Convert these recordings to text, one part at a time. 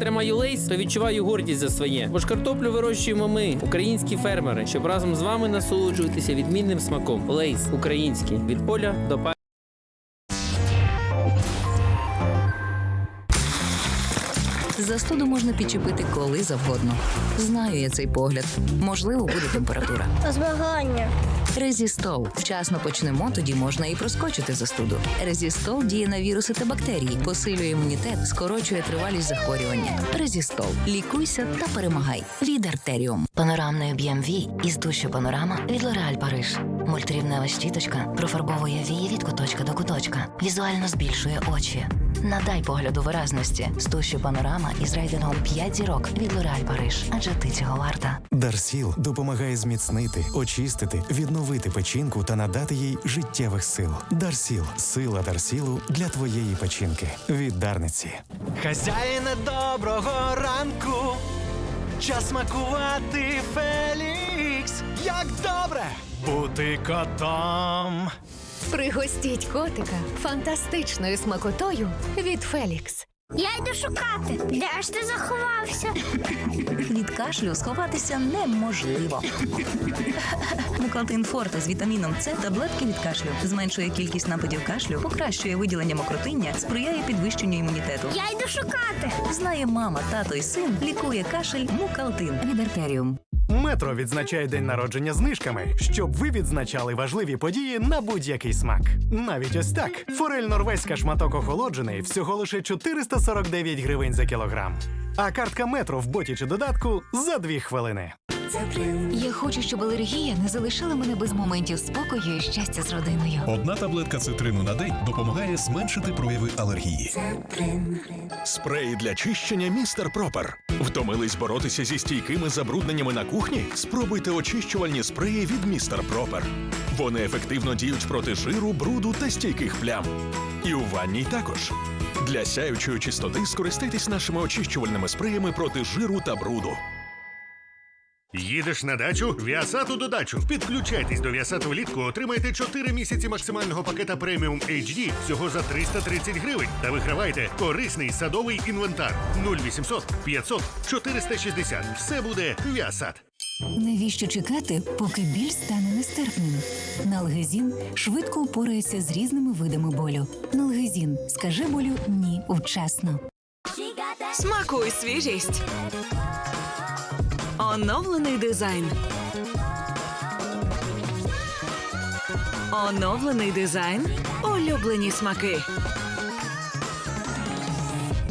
тримаю лейс, то відчуваю гордість за своє. Бо ж картоплю вирощуємо ми, українські фермери, щоб разом з вами насолоджуватися відмінним смаком. Лейс український від поля до па. Застуду можна підчепити коли завгодно. Знаю я цей погляд. Можливо, буде температура. Змагання. Резістол. Вчасно почнемо, тоді можна і проскочити застуду. Резістол діє на віруси та бактерії, посилює імунітет, скорочує тривалість захворювання. Резістол. Лікуйся та перемагай. Від артеріум. Панорамний об'єм Ві із душі панорама від Лореаль Париж. Мультрівнева щіточка профарбовує вії від куточка до куточка. Візуально збільшує очі. Надай погляду виразності. З туші панорама із рейтингом 5 зірок від Лореаль Париж. Адже ти цього варта. Дарсіл допомагає зміцнити, очистити, відновити печінку та надати їй життєвих сил. Дарсіл сила Дарсілу для твоєї печінки. Від Дарниці. Хазяїне доброго ранку. Час смакувати Фелікс. Як добре бути котом. Пригостіть котика фантастичною смакотою від Фелікс. Я йду шукати. Де ж ти заховався? Від кашлю сховатися неможливо. Мукалтин Форте з вітаміном С таблетки від кашлю зменшує кількість нападів кашлю, покращує виділення мокротиння, сприяє підвищенню імунітету. Я йду шукати. Знає мама, тато і син, лікує кашель Мукалтин від артеріум. Метро відзначає день народження знижками, щоб ви відзначали важливі події на будь-який смак. Навіть ось так. Форель норвезька шматок охолоджений всього лише 449 гривень за кілограм. А картка метро в боті чи додатку за 2 хвилини. Я хочу, щоб алергія не залишила мене без моментів спокою і щастя з родиною. Одна таблетка цитрину на день допомагає зменшити прояви алергії. Спреї для чищення містер Пропер. Втомились боротися зі стійкими забрудненнями на кухні? Спробуйте очищувальні спреї від містер Пропер. Вони ефективно діють проти жиру, бруду та стійких плям. І у ванній також. Для сяючої чистоти скористайтесь нашими очищувальними спреями проти жиру та бруду. Їдеш на дачу? Віасату до дачу. Підключайтесь до Віасату влітку, отримайте 4 місяці максимального пакета преміум HD всього за 330 гривень. Та вигравайте корисний садовий інвентар 0800 500 460. Все буде Віасат. Навіщо чекати, поки біль стане нестерпним? Налгезін швидко упорається з різними видами болю. Налгезін скаже болю ні вчасно. Смакуй свіжість. Оновлений дизайн. Оновлений дизайн. Улюблені смаки.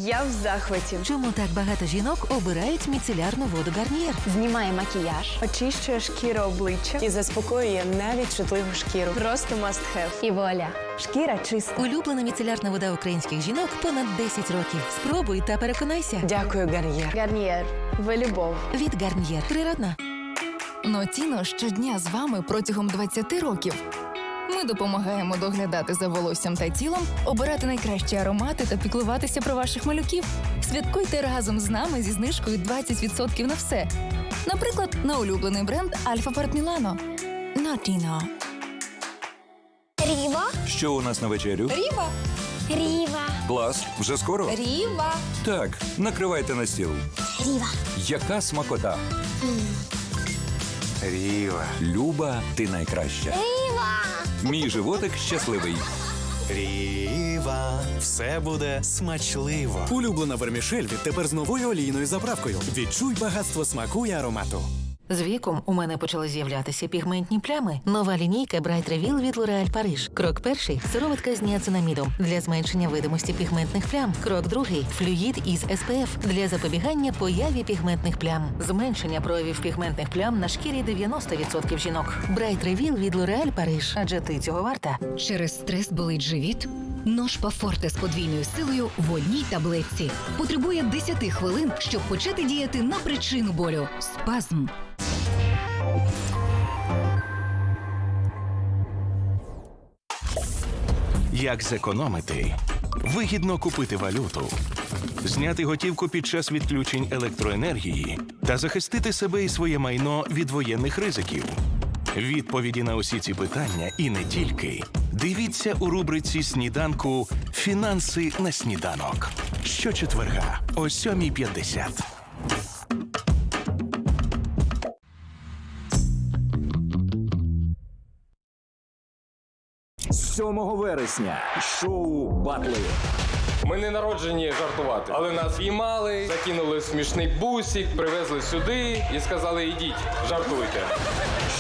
Я в захваті. Чому так багато жінок обирають міцелярну воду Гарнієр? Знімає макіяж, очищує шкіру обличчя і заспокоює навіть чутливу шкіру. Просто must have. І вуаля. Шкіра чиста. Улюблена міцелярна вода українських жінок понад 10 років. Спробуй та переконайся. Дякую, Гарнієр. Гарнієр. Ви любов. Від Гарнієр. Природна. Нотіно щодня з вами протягом 20 років. Ми допомагаємо доглядати за волоссям та тілом, обирати найкращі аромати та піклуватися про ваших малюків. Святкуйте разом з нами зі знижкою 20% на все. Наприклад, на улюблений бренд Альфа Парт Мілано. Нотіно. Ріва. Що у нас на вечерю? Ріва. Клас, вже скоро? Ріва. Так, накривайте на стіл. Ріва. Яка смакота? Ріва. Люба, ти найкраща. Ріва. Мій животик щасливий. Ріва, все буде смачливо. Улюблена вермішель відтепер з новою олійною заправкою. Відчуй багатство смаку і аромату. З віком у мене почали з'являтися пігментні плями. Нова лінійка Bright Reveal від L'Oréal Paris. Крок перший сироватка з ніацинамідом для зменшення видимості пігментних плям. Крок другий флюїд із SPF для запобігання появі пігментних плям. Зменшення проявів пігментних плям на шкірі 90% жінок. Bright Reveal від L'Oréal Paris. Адже ти цього варта. Через стрес болить живіт. Ножпа Форте з подвійною силою в одній таблетці. Потребує 10 хвилин, щоб почати діяти на причину болю. Спазм. Як зекономити? Вигідно купити валюту, зняти готівку під час відключень електроенергії та захистити себе і своє майно від воєнних ризиків. Відповіді на усі ці питання і не тільки. Дивіться у рубриці сніданку Фінанси на сніданок щочетверга о 7.50. 7 вересня шоу Батли. Ми не народжені жартувати, але нас піймали, закинули в смішний бусик, привезли сюди і сказали: ідіть, жартуйте.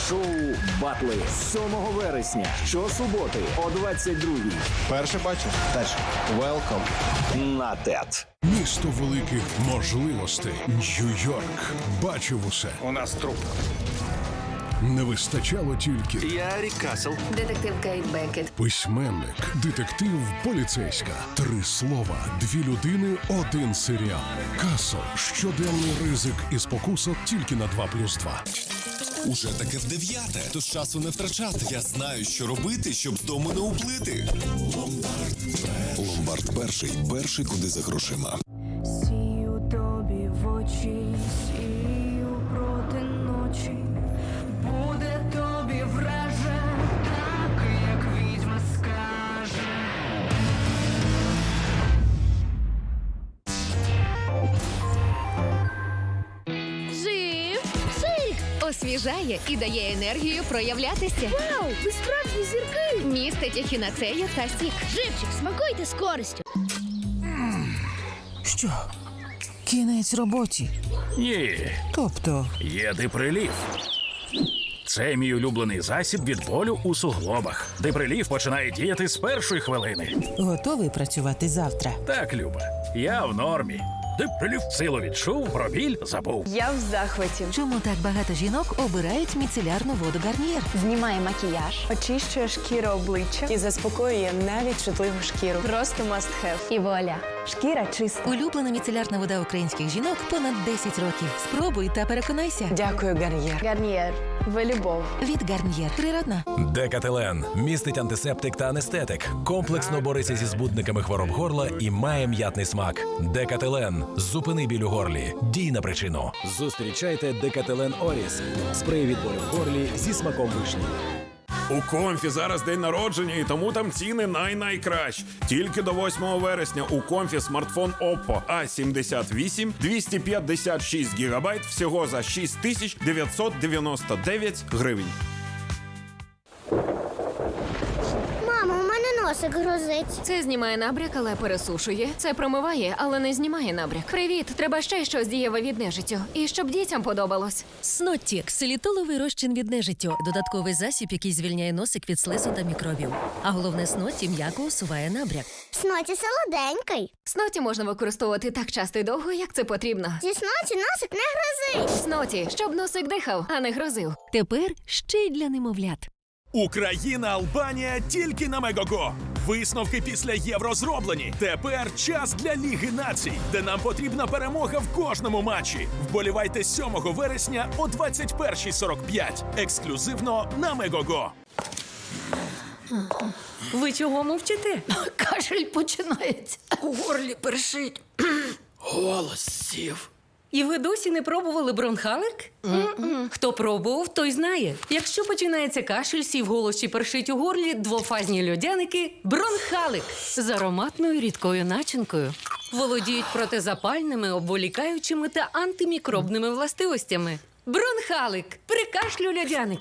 Шоу Батли 7 вересня. Щосуботи о 22-й. Перше бачу? Теж. Велком. На ТЕТ. Місто великих можливостей. Нью-Йорк. Бачив усе. У нас труп. Не вистачало тільки Я Рік Касл. Детектив Кейт Бекет. письменник, детектив, поліцейська. Три слова, дві людини, один серіал. Касл. Щоденний ризик і спокуса тільки на 2 плюс 2. Уже таке в дев'яте, тож часу не втрачати. Я знаю, що робити, щоб з дому не уплити. Ломбард. Ломбард перший. Перший куди за грошима. Дає енергію проявлятися. Вау! Ви справжні зірки! Містить ехінацею та сік. Живчик, смакуйте з користю! Що? Кінець роботі. Ні, Тобто, є диприлів. Це мій улюблений засіб від болю у суглобах. Диприлів починає діяти з першої хвилини. готовий працювати завтра. Так, Люба, я в нормі. Диприлів силу відчув, про біль забув. Я в захваті. Чому так багато жінок обирають міцелярну воду гарнір? Знімає макіяж, очищує шкіру обличчя і заспокоює навіть чутливу шкіру. Просто must have. І вуаля. Шкіра чиста. Улюблена міцелярна вода українських жінок понад 10 років. Спробуй та переконайся. Дякую, Гарнієр. Гарнієр. Ви любов. Від Гарнієр. Природна. Декателен містить антисептик та анестетик. Комплексно бореться зі збудниками хвороб горла і має м'ятний смак. Декателен. Зупини біль у горлі. Дій на причину. Зустрічайте Декателен Оріс. Спрей від болю в горлі зі смаком вишні. У Комфі зараз день народження, і тому там ціни най-найкращі. Тільки до 8 вересня у Комфі смартфон Oppo A78 256 гігабайт всього за 6999 гривень. Носик грозить. Це знімає набряк, але пересушує. Це промиває, але не знімає набряк. Привіт, треба ще щось дієве від нежиттю. І щоб дітям подобалось. Снотті ксилітоловий розчин від нежиттю. Додатковий засіб, який звільняє носик від слизу та мікробів. А головне сноті м'яко усуває набряк. Сноті солоденький. Сноті можна використовувати так часто і довго, як це потрібно. Зі сноті носик не грозить. Сноті, щоб носик дихав, а не грозив. Тепер ще й для немовлят. Україна, Албанія тільки на Мегого. Висновки після євро зроблені. Тепер час для Ліги націй, де нам потрібна перемога в кожному матчі. Вболівайте 7 вересня о 21.45. Ексклюзивно на Мегого. Ви чого мовчите? Кашель починається. У горлі першить. Голос сів. І ви досі не пробували бронхалик? Хто пробував, той знає. Якщо починається кашель, сів голос чи першить у горлі, двофазні льодяники бронхалик з ароматною рідкою начинкою. Володіють протизапальними, обволікаючими та антимікробними властивостями. Бронхалик при кашлю льодяник.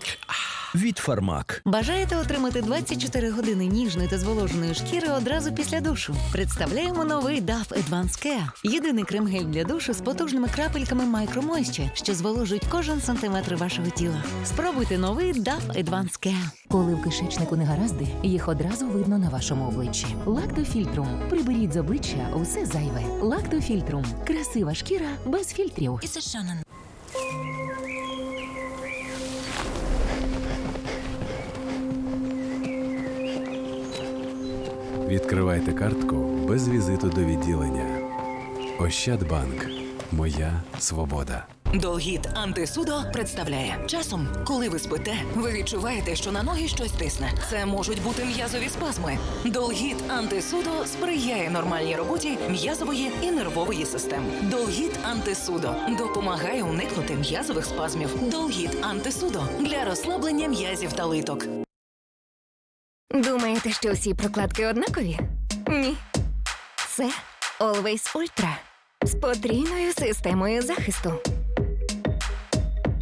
Від Фармак. Бажаєте отримати 24 години ніжної та зволоженої шкіри одразу після душу? Представляємо новий DAF Advanced Care. Єдиний крем-гель для душу з потужними крапельками Moisture, що зволожують кожен сантиметр вашого тіла. Спробуйте новий DAF Advanced Care. Коли в кишечнику негаразди, їх одразу видно на вашому обличчі. Лактофільтрум. Приберіть з обличчя усе зайве. Лактофільтрум. Красива шкіра без фільтрів. Відкривайте картку без візиту до відділення. Ощадбанк. Моя свобода. Долгіт антисудо представляє часом, коли ви спите, ви відчуваєте, що на ноги щось тисне. Це можуть бути м'язові спазми. Долгіт антисудо сприяє нормальній роботі м'язової і нервової систем. Долгіт антисудо допомагає уникнути м'язових спазмів. Долгіт антисудо для розслаблення м'язів та литок. Думаєте, що всі прокладки однакові? Ні. Це Always Ultra з потрійною системою захисту,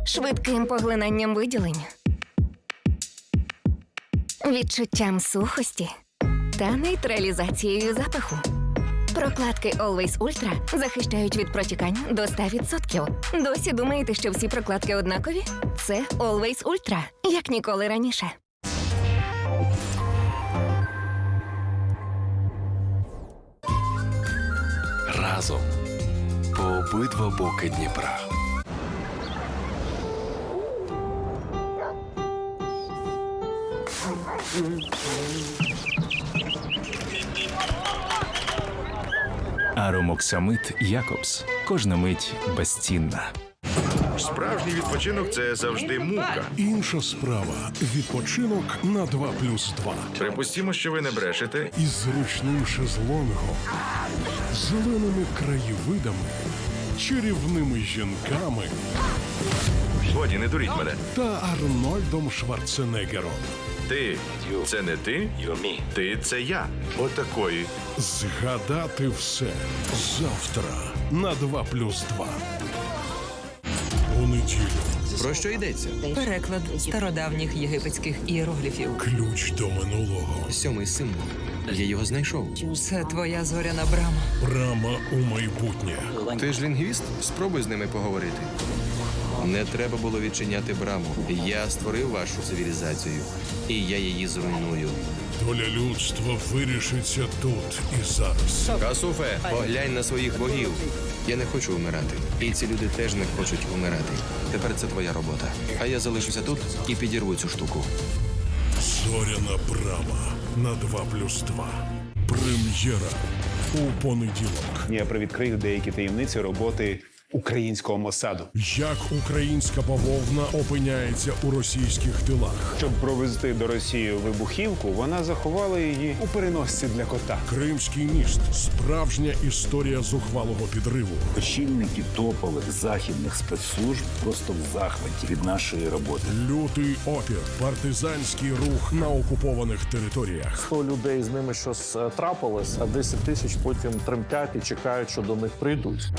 швидким поглинанням виділень, відчуттям сухості та нейтралізацією запаху. Прокладки Always Ultra захищають від протікань до 100%. Досі думаєте, що всі прокладки однакові? Це Always Ultra, як ніколи раніше. Разом по обидва боки Дніпра. Аромоксамит Якобс. Кожна мить безцінна. Справжній відпочинок це завжди мука. Інша справа відпочинок на 2 плюс 2. Припустімо, що ви не брешете. Із зручним шезлонгом, зеленими краєвидами, чарівними жінками Годі, не дуріть мене. та Арнольдом Шварценеггером. Ти це не ти? Ти це я. Отакої. Згадати все завтра на 2 плюс 2. У неділю Про що йдеться? Переклад стародавніх єгипетських ієрогліфів. ключ до минулого. Сьомий символ. Я його знайшов. Це твоя зоряна брама. Брама у майбутнє. Ти ж лінгвіст? Спробуй з ними поговорити. Не треба було відчиняти браму. Я створив вашу цивілізацію, і я її зруйную. Доля людства вирішиться тут і зараз. Касуфе, поглянь на своїх богів. Я не хочу вмирати. І ці люди теж не хочуть умирати. Тепер це твоя робота. А я залишуся тут і підірву цю штуку. Зоряна брама на 2 плюс 2. Прем'єра у понеділок. Я привідкрию деякі таємниці роботи українського Мосаду. Як українська бавовна опиняється у російських тилах? Щоб провезти до Росії вибухівку, вона заховала її у переносці для кота. Кримський міст справжня історія зухвалого підриву. Очільники топових західних спецслужб просто в захваті від нашої роботи. Лютий опір, партизанський рух на окупованих територіях. 100 людей з ними щось е, трапилось, а 10 тисяч потім тремтять і чекають, що до них прийдуть.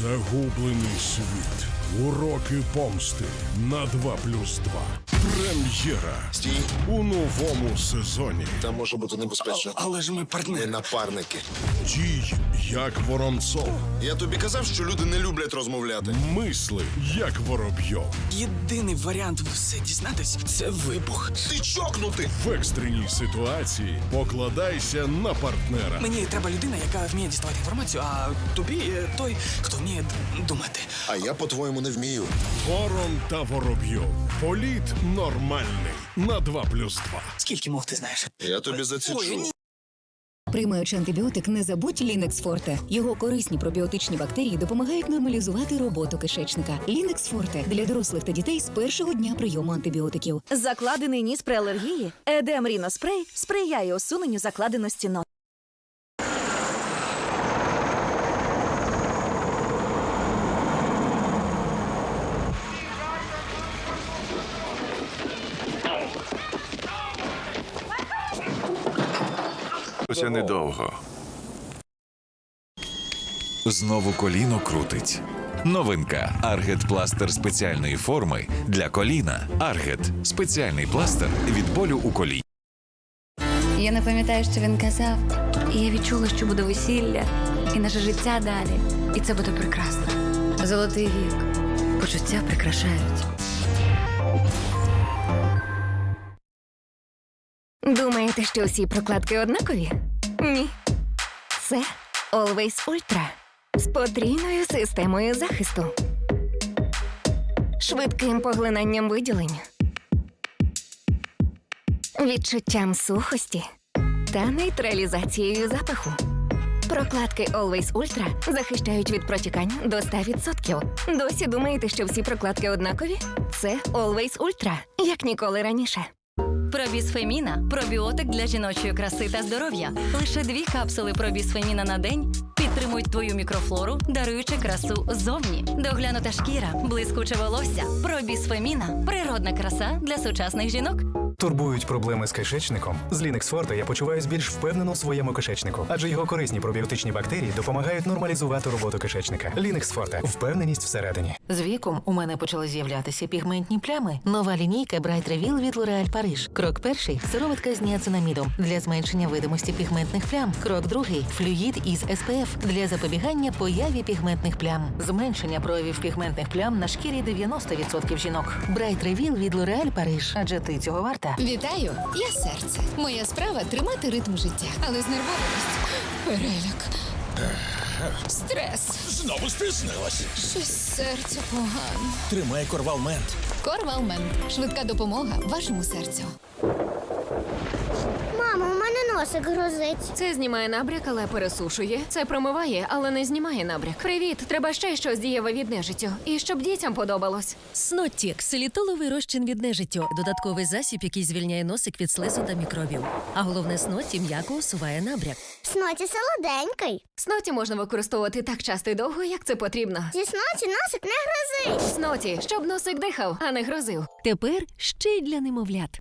Загублений світ. Уроки помсти на 2 плюс 2. Прем'єра у новому сезоні. Там може бути небезпечно. Але ж ми партнери. напарники. Дій як воронцов. Я тобі казав, що люди не люблять розмовляти. Мисли як воробйов. Єдиний варіант все дізнатись це вибух. Ти чокнутий! В екстреній ситуації покладайся на партнера. Мені треба людина, яка вміє діставати інформацію, а тобі той, хто вміє думати. А я, по-твоєму, не вмію. Ворон та воробйов. Політ нормальний на 2 плюс 2. Скільки мов ти знаєш? Я тобі за це чув. Приймаючи антибіотик, не забудь Лінекс Форте. Його корисні пробіотичні бактерії допомагають нормалізувати роботу кишечника. Лінекс Форте для дорослих та дітей з першого дня прийому антибіотиків. Закладений ніс при алергії. Едем Ріноспрей сприяє усуненню закладеності носу. Це недовго. Знову коліно крутить. Новинка Аргет пластир спеціальної форми для коліна. Аргет спеціальний пластир від болю у коліні. Я не пам'ятаю, що він казав. І я відчула, що буде весілля, і наше життя далі. І це буде прекрасно. Золотий вік. Почуття прикрашають. Думаєте, що всі прокладки однакові? Ні. Це Always Ultra з потрійною системою захисту, швидким поглинанням виділень, відчуттям сухості та нейтралізацією запаху. Прокладки Always Ultra захищають від протікань до 100%. Досі думаєте, що всі прокладки однакові? Це Always Ultra, як ніколи раніше. Пробісфеміна пробіотик для жіночої краси та здоров'я. Лише дві капсули пробісфеміна на день підтримують твою мікрофлору, даруючи красу зовні. Доглянута шкіра, блискуче волосся. Пробісфеміна природна краса для сучасних жінок. Турбують проблеми з кишечником? З Linux Forte я почуваюся більш впевнено у своєму кишечнику, адже його корисні пробіотичні бактерії допомагають нормалізувати роботу кишечника. Linux Forte – впевненість всередині. З віком у мене почали з'являтися пігментні плями. Нова лінійка Bright Reveal від L'Oréal Paris. Крок перший сироватка з ніацинамідом для зменшення видимості пігментних плям. Крок другий флюїд із SPF для запобігання появі пігментних плям. Зменшення проявів пігментних плям на шкірі 90% жінок. Bright Reveal від L'Oréal Paris. Адже ти цього варта. Вітаю, я серце. Моя справа тримати ритм життя, але знервованість, переляк, стрес. Знову стиснилась. Щось серце погано. Тримай корвалмент. Корвалмент швидка допомога вашому серцю. Мамо, у мене носик грозить. Це знімає набряк, але пересушує. Це промиває, але не знімає набряк. Привіт, треба ще щось дієве від нежиттю. І щоб дітям подобалось. Снотті ксилітоловий розчин від нежиттю. Додатковий засіб, який звільняє носик від слизу та мікробів. А головне снотті м'яко усуває набряк. Сноті солоденький. Сноті можна використовувати так часто і довго, як це потрібно. Зі сноті носик не грозить. Сноті, щоб носик дихав, а не грозив. Тепер ще й для немовлят.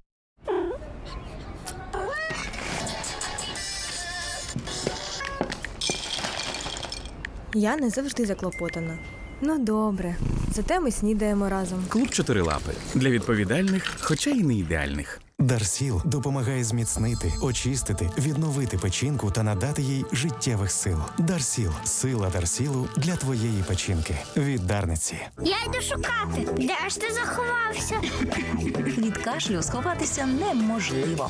Я не завжди заклопотана. Ну добре, зате ми снідаємо разом. Клуб чотирилапи для відповідальних, хоча й не ідеальних. Дарсіл допомагає зміцнити, очистити, відновити печінку та надати їй життєвих сил. Дарсіл сила Дарсілу для твоєї печінки. Від Дарниці. Я йду шукати. Де ж ти заховався? Від кашлю сховатися неможливо.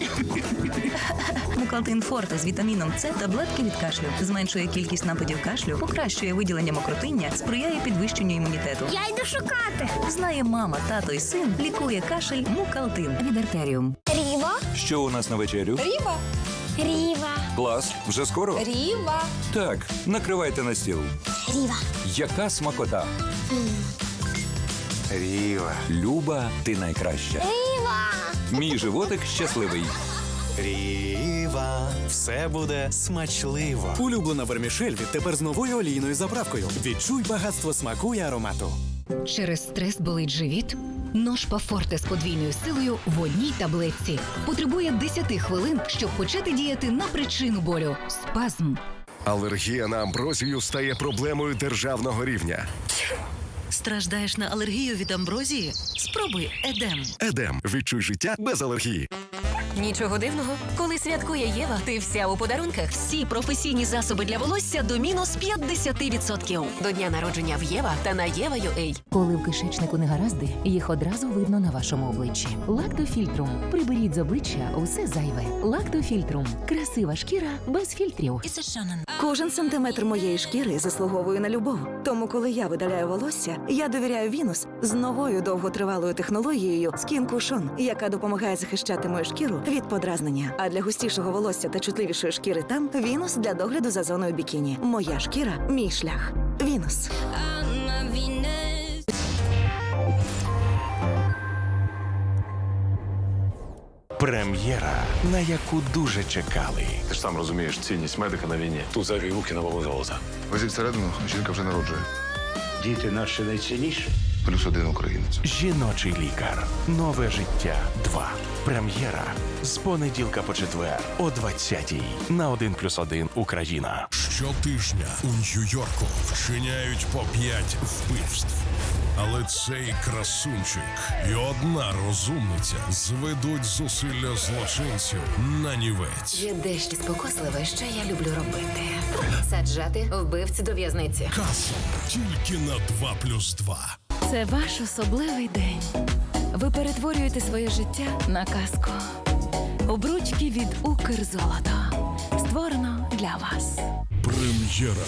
Мукалтин Форте з вітаміном С таблетки від кашлю зменшує кількість нападів кашлю, покращує виділення мокротиння, сприяє підвищенню імунітету. Я йду шукати. Знає мама, тато і син, лікує кашель Мукалтин від артеріум. Ріва. Що у нас на вечерю? Ріва. Ріва. Клас, вже скоро? Ріва. Так, накривайте на стіл. Ріва. Яка смакота? Ріва. Люба, ти найкраща. Ріва. Мій животик щасливий. Ріва, все буде смачливо. Улюблена вермішель відтепер з новою олійною заправкою. Відчуй багатство смаку і аромату. Через стрес болить живіт? Ножпа Форте з подвійною силою в одній таблетці. Потребує 10 хвилин, щоб почати діяти на причину болю спазм. Алергія на амброзію стає проблемою державного рівня. Страждаєш на алергію від амброзії? Спробуй Едем. Едем. Відчуй життя без алергії. Нічого дивного, коли святкує Єва, ти вся у подарунках. Всі професійні засоби для волосся до мінус 50%. До дня народження в Єва та на Єва.ua. Коли в кишечнику негаразди, їх одразу видно на вашому обличчі. Лактофільтрум. Приберіть з обличчя усе зайве. Лактофільтрум. Красива шкіра без фільтрів. Кожен сантиметр моєї шкіри заслуговує на любов. Тому, коли я видаляю волосся, я довіряю Вінус з новою довготривалою технологією Skin Cushion, яка допомагає захищати мою шкіру від подразнення. А для густішого волосся та чутливішої шкіри там Вінус для догляду за зоною бікіні. Моя шкіра, мій шлях. Вінус. Прем'єра, на яку дуже чекали. Ти ж сам розумієш цінність медика на війні. Тут зайві руки на вагу золота. Везіть всередину, жінка вже народжує. Діти наші найцінніші. Плюс один українець. Жіночий лікар. Нове життя. 2. Прем'єра. З понеділка по четвер о 20-й на 1 плюс 1 Україна. Щотижня у Нью-Йорку вчиняють по п'ять вбивств. Але цей красунчик і одна розумниця зведуть зусилля злочинців на нівець. Є дещо спокусливе, що я люблю робити. Саджати вбивці до в'язниці. Касл тільки на 2 плюс 2. Це ваш особливий день. Ви перетворюєте своє життя на казку. Обручки від Укрзолото. Створено для вас. Прем'єра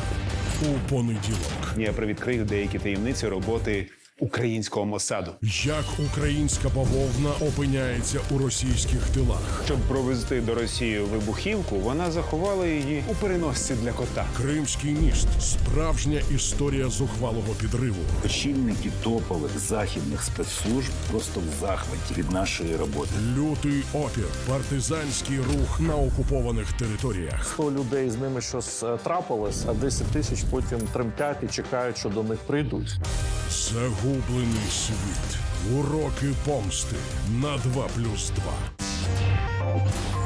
у понеділок. Я привідкрию деякі таємниці роботи українського Мосаду. Як українська бавовна опиняється у російських тилах? Щоб провезти до Росії вибухівку, вона заховала її у переносці для кота. Кримський міст справжня історія зухвалого підриву. Очільники топових західних спецслужб просто в захваті від нашої роботи. Лютий опір, партизанський рух на окупованих територіях. 100 людей з ними щось е, трапилось, а 10 тисяч потім тремтять і чекають, що до них прийдуть. Загублений світ. Уроки помсти на 2 плюс 2.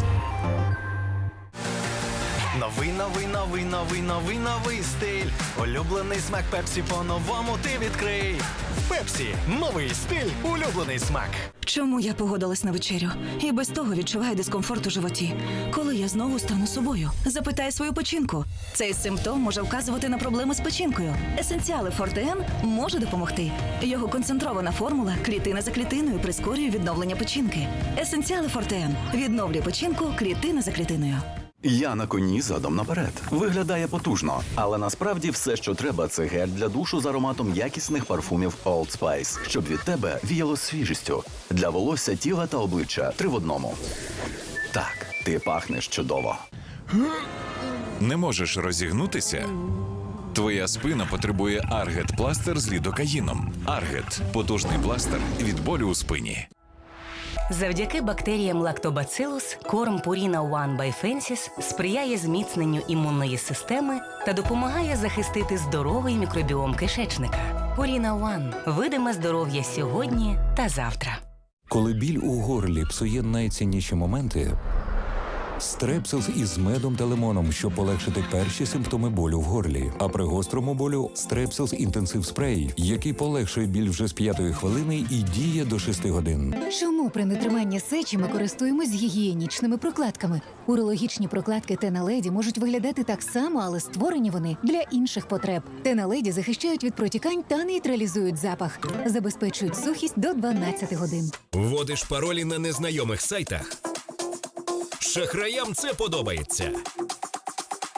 Новий, новий, новий, новий, новий, новий стиль. Улюблений смак Пепсі по-новому ти відкрий. Пепсі, новий стиль, улюблений смак. Чому я погодилась на вечерю? І без того відчуваю дискомфорт у животі. Коли я знову стану собою, запитай свою печінку. Цей симптом може вказувати на проблеми з печінкою. Есенціали Фортеен може допомогти. Його концентрована формула клітина за клітиною прискорює відновлення печінки. Есенціали Фортеен відновлює печінку клітина за клітиною. Я на коні задом наперед. Виглядає потужно, але насправді все, що треба, це гель для душу з ароматом якісних парфумів Old Spice, щоб від тебе віяло свіжістю. Для волосся, тіла та обличчя три в одному. Так, ти пахнеш чудово. Не можеш розігнутися? Твоя спина потребує Аргет пластир з лідокаїном. Аргет потужний пластир від болю у спині. Завдяки бактеріям лактобацилус корм Purina One by Fences сприяє зміцненню імунної системи та допомагає захистити здоровий мікробіом кишечника. Purina One – видиме здоров'я сьогодні та завтра. Коли біль у горлі псує найцінніші моменти, стрепсилс із медом та лимоном, щоб полегшити перші симптоми болю в горлі. А при гострому болю стрепсилс інтенсив спрей, який полегшує біль вже з п'ятої хвилини і діє до 6 годин. Чому при нетриманні сечі ми користуємось гігієнічними прокладками? Урологічні прокладки Теналеді можуть виглядати так само, але створені вони для інших потреб. Теналеді захищають від протікань та нейтралізують запах, забезпечують сухість до 12 годин. Вводиш паролі на незнайомих сайтах. Шахраям це подобається.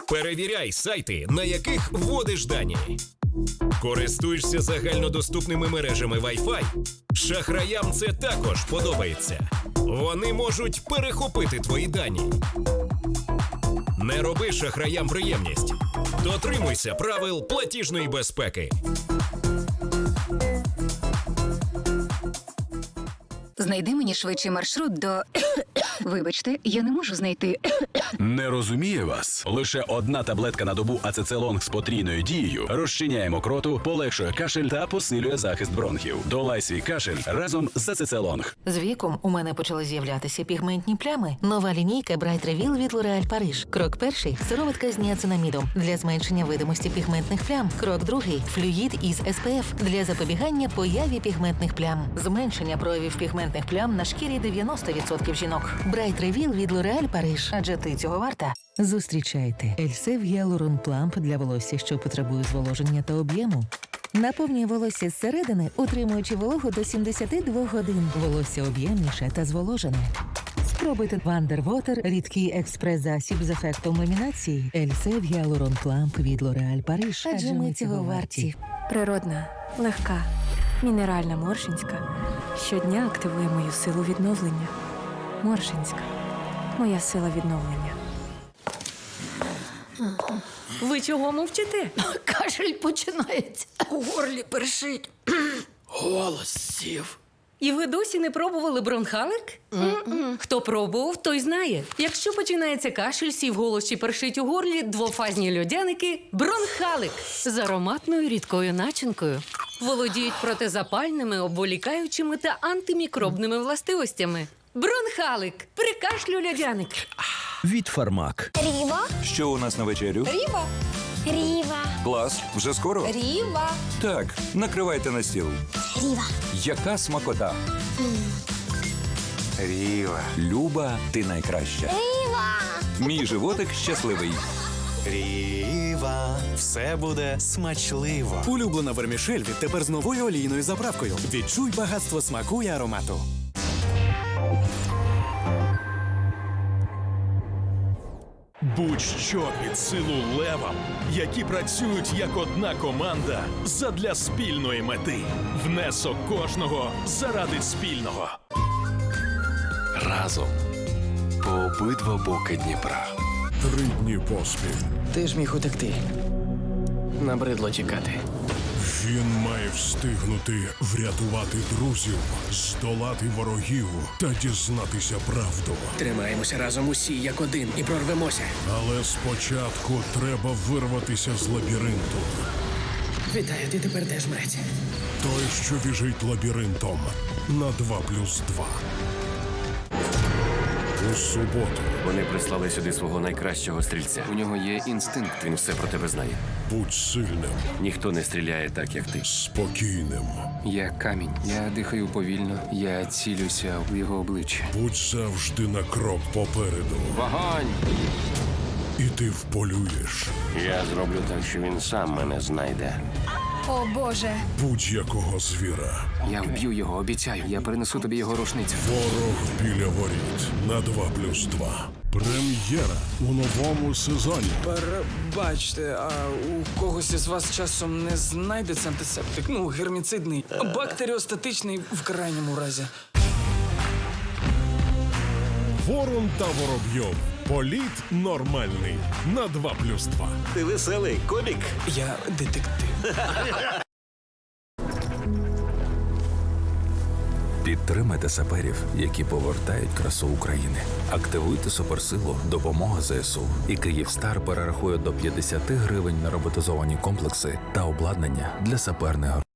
Перевіряй сайти, на яких вводиш дані. Користуєшся загальнодоступними мережами Wi-Fi? Шахраям це також подобається. Вони можуть перехопити твої дані. Не роби шахраям приємність. Дотримуйся правил платіжної безпеки. Знайди мені швидший маршрут до. Вибачте, я не можу знайти. Не розуміє вас. Лише одна таблетка на добу ацецелонг з потрійною дією розчиняє мокроту, полегшує кашель та посилює захист бронхів. Долай свій кашель разом з ацецелонг. З віком у мене почали з'являтися пігментні плями. Нова лінійка Bright Reveal від L'Oréal Paris. Крок перший сироватка з ніацинамідом для зменшення видимості пігментних плям. Крок другий флюїд із SPF для запобігання появі пігментних плям. Зменшення проявів пігментних плям на шкірі 90% жінок. Bright Reveal від L'Oréal Paris. Адже ти цього варта. Зустрічайте Ельсев Гіалурон Пламп для волосся, що потребує зволоження та об'єму. Наповнює волосся зсередини, утримуючи вологу до 72 годин. Волосся об'ємніше та зволожене. Спробуйте Вандервотер, рідкий експрес-засіб з ефектом ламінації. Ельсев Гіалурон Пламп від L'Oréal Paris. Адже ми цього варті. Природна, легка, мінеральна Моршинська щодня активує мою силу відновлення. Моршинська моя сила відновлення. Ви чого мовчите? Кашель починається. У горлі першить. Голос сів. І ви досі не пробували бронхалик? Хто пробував, той знає. Якщо починається кашель, сів голос чи першить у горлі, двофазні льодяники бронхалик з ароматною рідкою начинкою. Володіють протизапальними, обволікаючими та антимікробними властивостями. Бронхалик при кашлю льодяник. Від Фармак. Ріва. Що у нас на вечерю? Ріва. Ріва. Клас, вже скоро? Ріва. Так, накривайте на стіл. Ріва. Яка смакота? Ріва. Люба, ти найкраща. Ріва. Мій животик щасливий. Ріва, все буде смачливо. Улюблена вермішель відтепер з новою олійною заправкою. Відчуй багатство смаку і аромату. Будь-що під силу левам, які працюють як одна команда задля спільної мети. Внесок кожного заради спільного. Разом по обидва боки Дніпра. Три дні поспіль. Ти ж міг утекти. Набридло чекати. Він має встигнути врятувати друзів, здолати ворогів та дізнатися правду. Тримаємося разом усі як один і прорвемося. Але спочатку треба вирватися з лабіринту. Вітаю, ти тепер теж мрець. Той, що біжить лабіринтом на 2 плюс 2. У суботу Вони прислали сюди свого найкращого стрільця. У нього є інстинкт, він все про тебе знає. Будь сильним, Ніхто не стріляє так, як ти. спокійним, Я камінь. Я дихаю повільно. Я цілюся в його обличчя. будь завжди на крок попереду. Вогонь! І ти вполюєш Я зроблю так, що він сам мене знайде. О Боже. будь-якого звіра. Я вб'ю його, обіцяю. Я принесу тобі його рушницю. Ворог біля воріт на 2 плюс 2. Прем'єра у новому сезоні. Перебачте, а у когось із вас часом не знайдеться антисептик? Ну, герміцидний, бактеріостатичний в крайньому разі. Ворон та Воробйов. Політ нормальний на 2 плюс 2. Ти веселий комік. Я детектив. Підтримайте саперів, які повертають красу України. Активуйте суперсилу, допомога ЗСУ. І Київстар перерахує до 50 гривень на роботизовані комплекси та обладнання для саперних